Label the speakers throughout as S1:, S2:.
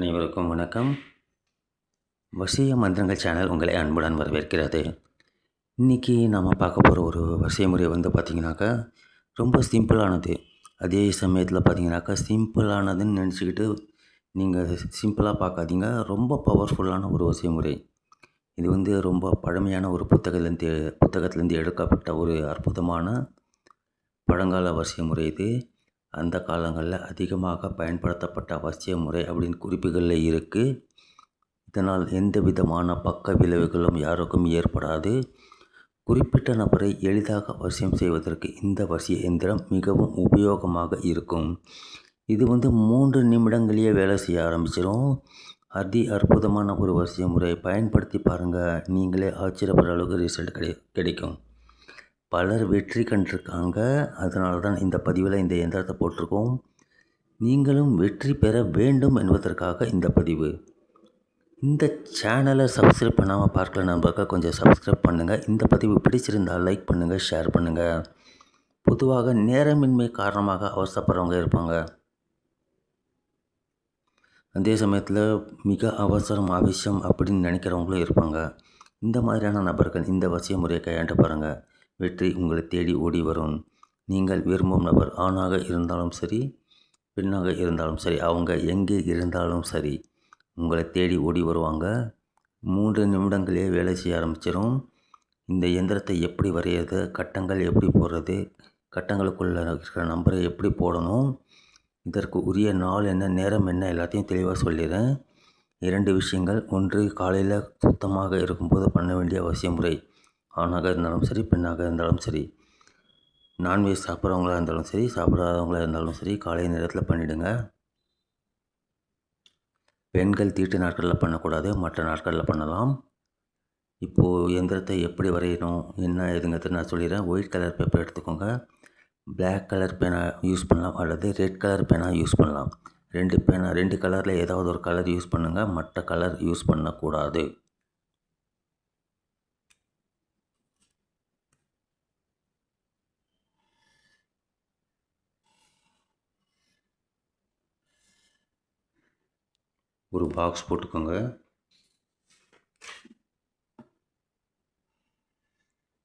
S1: அனைவருக்கும் வணக்கம். வசிய மந்திரங்கள் சேனல் உங்களை அன்புடன் வரவேற்கிறது. இன்றைக்கி நாம் பார்க்க போகிற ஒரு வசிய முறை வந்து பார்த்திங்கனாக்கா ரொம்ப சிம்பிளானது. அதே சமயத்தில் பார்த்திங்கனாக்கா சிம்பிளானதுன்னு நினச்சிக்கிட்டு நீங்கள் சிம்பிளாக பார்க்காதீங்க. ரொம்ப பவர்ஃபுல்லான ஒரு வசிய முறை. இது வந்து ரொம்ப பழமையான ஒரு புத்தகத்துலேருந்து புத்தகத்துலேருந்து எடுக்கப்பட்ட ஒரு அற்புதமான பழங்கால வசிய முறை இது. அந்த காலங்களில் அதிகமாக பயன்படுத்தப்பட்ட வசிய முறை அப்படின்னு குறிப்புகளில் இருக்குது இதனால் எந்த விதமான பக்க விளைவுகளும் யாருக்கும் ஏற்படாது. குறிப்பிட்ட நபரை எளிதாக வசியம் செய்வதற்கு இந்த வசிய எந்திரம் மிகவும் உபயோகமாக இருக்கும். இது வந்து மூன்று நிமிடங்களையே வேலை செய்ய ஆரம்பிச்சிடும் அதி அற்புதமான ஒரு வசிய முறை பயன்படுத்தி பாருங்கள் நீங்களே ஆச்சரியப்படுற அளவுக்கு ரிசல்ட் கிடை கிடைக்கும். பலர் வெற்றி கண்டிருக்காங்க. அதனால தான் இந்த பதிவில் இந்த எந்திரத்தை போட்டிருக்கோம். நீங்களும் வெற்றி பெற வேண்டும் என்பதற்காக இந்த பதிவு. இந்த சேனலை சப்ஸ்கிரைப் பண்ணாமல் பார்க்கல நண்பர்கள் கொஞ்சம் சப்ஸ்கிரைப் பண்ணுங்கள் இந்த பதிவு பிடிச்சிருந்தால் லைக் பண்ணுங்கள் ஷேர் பண்ணுங்கள் பொதுவாக நேரமின்மை காரணமாக அவசரப்படுறவங்க இருப்பாங்க. அதே சமயத்தில் மிக அவசரம் அவசியம் அப்படின்னு நினைக்கிறவங்களும் இருப்பாங்க. இந்த மாதிரியான நபர்கள் இந்த வசிய முறையை கையாண்டு பாருங்கள் வெற்றி உங்களை தேடி ஓடி வரும். நீங்கள் விரும்பும் நபர் ஆணாக இருந்தாலும் சரி பெண்ணாக இருந்தாலும் சரி அவங்க எங்கே இருந்தாலும் சரி உங்களை தேடி ஓடி வருவாங்க. மூன்று நிமிடங்களே வேலை செய்ய ஆரம்பிச்சிடும் இந்த இயந்திரத்தை எப்படி வரைகிறது கட்டங்கள் எப்படி போடுறது கட்டங்களுக்குள்ளே இருக்கிற நம்பரை எப்படி போடணும் இதற்கு உரிய நாள் என்ன நேரம் என்ன எல்லாத்தையும் தெளிவாக சொல்லிடுறேன். இரண்டு விஷயங்கள். ஒன்று காலையில் சுத்தமாக இருக்கும்போது பண்ண வேண்டிய அவசிய முறை ஆணாக இருந்தாலும் சரி பெண்ணாக இருந்தாலும் சரி நான்வெஜ் சாப்பிட்றவங்களா இருந்தாலும் சரி சாப்பிடாதவங்களா இருந்தாலும் சரி காலை நேரத்தில் பண்ணிவிடுங்க பெண்கள் தீட்டு நாட்களில் பண்ணக்கூடாது மற்ற நாட்களில் பண்ணலாம். இப்போது எந்திரத்தை எப்படி வரையணும் என்ன ஏதுங்கிறது நான் சொல்லிடுறேன். ஒயிட் கலர் பேப்பர் எடுத்துக்கோங்க. பிளாக் கலர் பேனா யூஸ் பண்ணலாம் அல்லது ரெட் கலர் பேனா யூஸ் பண்ணலாம். ரெண்டு பேனா ரெண்டு கலரில் ஏதாவது ஒரு கலர் யூஸ் பண்ணுங்கள் மற்ற கலர் யூஸ் பண்ணக்கூடாது. ஒரு பாக்ஸ் போட்டுக்கோங்க.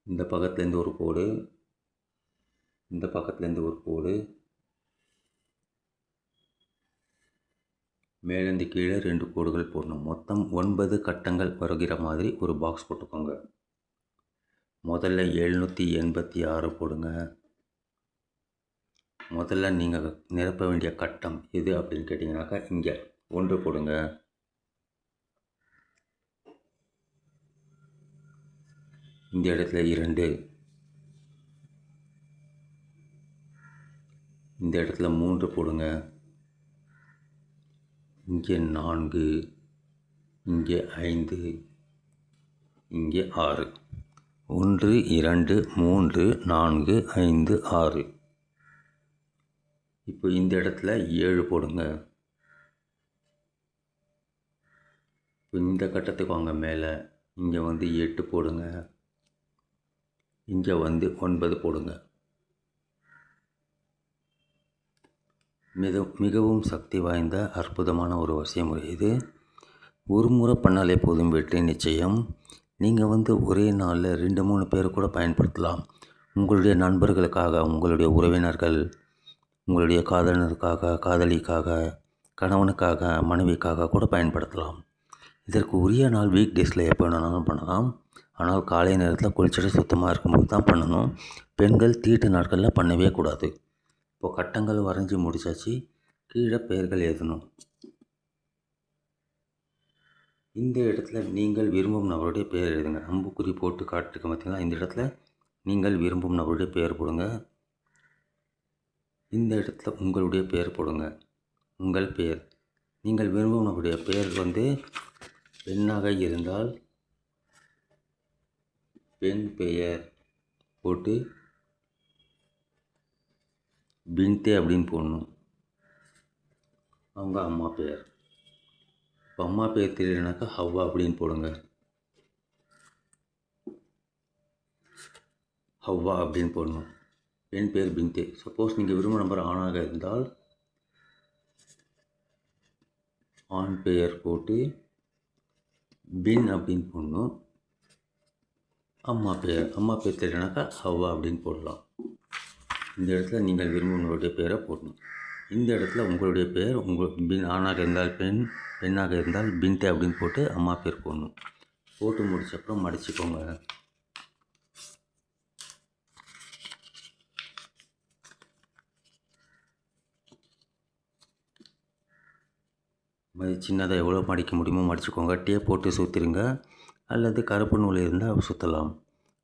S1: இந்த பக்கத்துலேருந்து ஒரு கோடு. இந்த பக்கத்துலேருந்து ஒரு கோடு. மேலேருந்து கீழே ரெண்டு கோடுகள் போடணும். மொத்தம் ஒன்பது கட்டங்கள் வருகிற மாதிரி ஒரு பாக்ஸ் போட்டுக்கோங்க. முதல்ல எழுநூற்றி எண்பத்தி ஆறு போடுங்க. முதல்ல நீங்கள் நிரப்ப வேண்டிய கட்டம் எது அப்படின்னு கேட்டிங்கனாக்கா இங்கே. ஒன்று போடுங்க. இந்த இடத்துல இரண்டு. இந்த இடத்துல மூன்று போடுங்க. இங்கே நான்கு இங்கே ஐந்து இங்கே ஆறு. ஒன்று இரண்டு மூன்று நான்கு ஐந்து ஆறு. இப்போ இந்த இடத்துல ஏழு போடுங்க இப்போ இந்த கட்டத்துக்கு வாங்க மேலே. இங்கே வந்து எட்டு போடுங்க. இங்கே வந்து ஒன்பது போடுங்க. மிக மிகவும் சக்தி வாய்ந்த அற்புதமான ஒரு வசியமுறை இது. ஒரு முறை பண்ணாலே போதும் வெற்றி நிச்சயம். நீங்கள் வந்து ஒரே நாளில் ரெண்டு மூணு பேர் கூட பயன்படுத்தலாம். உங்களுடைய நண்பர்களுக்காக உங்களுடைய உறவினர்கள் உங்களுடைய காதலனுக்காக காதலிக்காக கணவனுக்காக மனைவிக்காக கூட பயன்படுத்தலாம். இதற்கு உரிய நாள் வீக் டேஸில் எப்போ வேணாலும் பண்ணலாம். ஆனால் காலை நேரத்தில் குளிச்சுட்டு சுத்தமாக இருக்கும்போது தான் பண்ணணும். பெண்கள் தீட்டு நாட்களில் பண்ணவே கூடாது. இப்போ கட்டங்கள் வரைஞ்சி முடிச்சாச்சு. கீழே பெயர்கள் எழுதணும். இந்த இடத்துல நீங்கள் விரும்பும் நபருடைய பெயர் எழுதுங்க. அம்புக்குறி போட்டு காட்டுக்கு பார்த்தீங்கன்னா இந்த இடத்துல நீங்கள் விரும்பும் நபருடைய பெயர் போடுங்க. இந்த இடத்துல உங்களுடைய பெயர் போடுங்க. உங்கள் பெயர். நீங்கள் விரும்பும் நபருடைய பெயர் வந்து பெண்ணாக இருந்தால் பெண் பெயர் போட்டு பின்தே அப்படின்னு போடணும். அவங்க அம்மா பெயர். இப்போ அம்மா பெயர் தெரியலனாக்கா ஹவ்வா அப்படின்னு போடுங்க. ஹவ்வா அப்படின்னு போடணும். பெண் பெயர் பின்தே. சப்போஸ் நீங்கள் விரும்ப நம்பர் ஆணாக இருந்தால் ஆண் பெயர் போட்டு பின் அப்படின்னு போடணும். அம்மா பேர் அம்மா பேர் தெரியலனாக்கா ஹவ்வா அப்படின்னு போடலாம். இந்த இடத்துல நீங்கள் விரும்பும் உங்களுடைய பேரை போடணும். இந்த இடத்துல உங்களுடைய பேர் உங்கள் பின் ஆணாக இருந்தால் பெண் பெண்ணாக இருந்தால் பின்ட்டு அப்படின்னு போட்டு அம்மா பேர் போடணும். போட்டு முடிச்சப்பறம் மடிச்சுக்கோங்க. மாதிரி சின்னதாக எவ்வளோ மடிக்க முடியுமோ மடிச்சுக்கோங்க. டேப் போட்டு சுற்றிருங்க அல்லது கருப்பு நூல் இருந்தால் சுற்றலாம்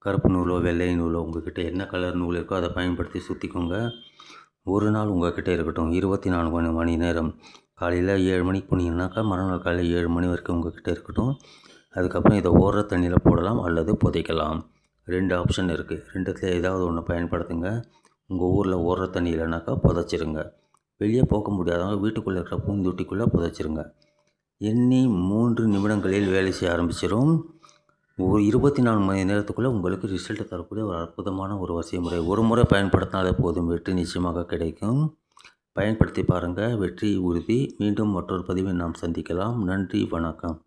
S1: கருப்பு நூலோ வெள்ளை நூலோ உங்கள்கிட்ட என்ன கலர் நூல் இருக்கோ அதை பயன்படுத்தி சுற்றிக்கோங்க ஒரு நாள் உங்கள்கிட்ட இருக்கட்டும். இருபத்தி நான்கு மணி மணி நேரம். காலையில் ஏழு மணிக்கு போனீங்கன்னாக்கா மறுநாள் காலையில் ஏழு மணி வரைக்கும் உங்கள்கிட்ட இருக்கட்டும். அதுக்கப்புறம் இதை ஓடுற தண்ணியில் போடலாம் அல்லது புதைக்கலாம். ரெண்டு ஆப்ஷன் இருக்குது ரெண்டுத்தில் ஏதாவது ஒன்று பயன்படுத்துங்க. உங்கள் ஊரில் ஓடுற தண்ணி இல்லைனாக்கா புதைச்சிருங்க. வெளியே போக முடியாதவங்க வீட்டுக்குள்ளே இருக்கிற பூந்தொட்டிக்குள்ளே புதைச்சிருங்க. எண்ணி மூன்று நிமிடங்களில் வேலை செய்ய ஆரம்பிச்சிடும் ஒரு இருபத்தி நாலு மணி நேரத்துக்குள்ளே உங்களுக்கு ரிசல்ட்டை தரக்கூடிய ஒரு அற்புதமான ஒரு வசிய முறை ஒரு முறை பயன்படுத்தினாலே போதும். வெற்றி நிச்சயமாக கிடைக்கும். பயன்படுத்தி பாருங்கள் வெற்றி உறுதி. மீண்டும் மற்றொரு பதிவை நாம் சந்திக்கலாம். நன்றி வணக்கம்.